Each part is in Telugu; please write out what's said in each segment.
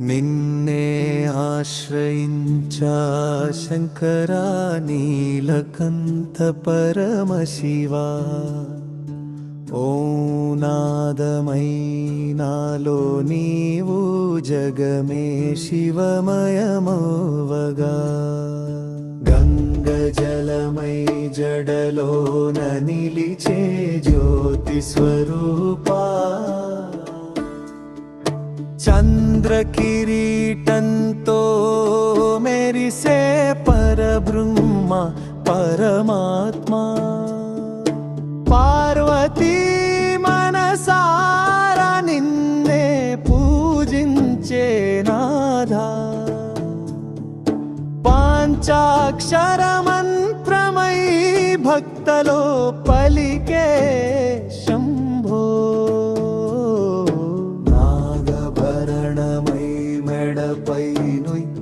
నిన్నే ఆశ్రయించా శంకరా నీలకంఠ పరమశివా ఓ నాదమై నాలో నీవు జగమే శివమయమోవగా గంగ జలమై జడలోన నిలిచే జ్యోతి స్వరూపా చంద్ర కిరీటంతో మెరిసే పరబ్రహ్మ పరమాత్మ. పార్వతీ మనసార నిన్నే పూజించే నాథ. పాంచాక్షర మంత్రమై భక్తలో పలికే நடப்பை நொய்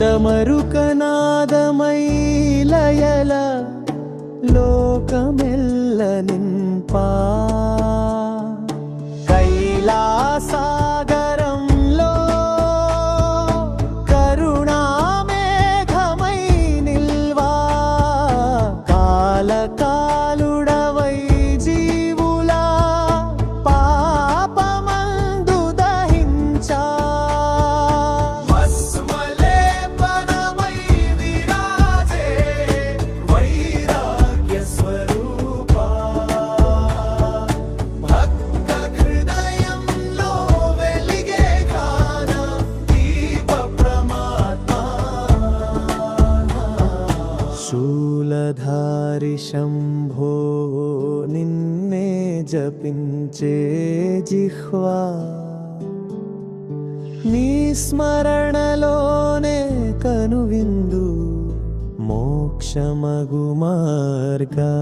డమరుకనాదమై లయల లోకమెల్ల నింపా శూలధారి శంభో నిన్నే జపించే జిహ్వా. నీ స్మరణలోనే కనువిందు మోక్షమగు మార్గా.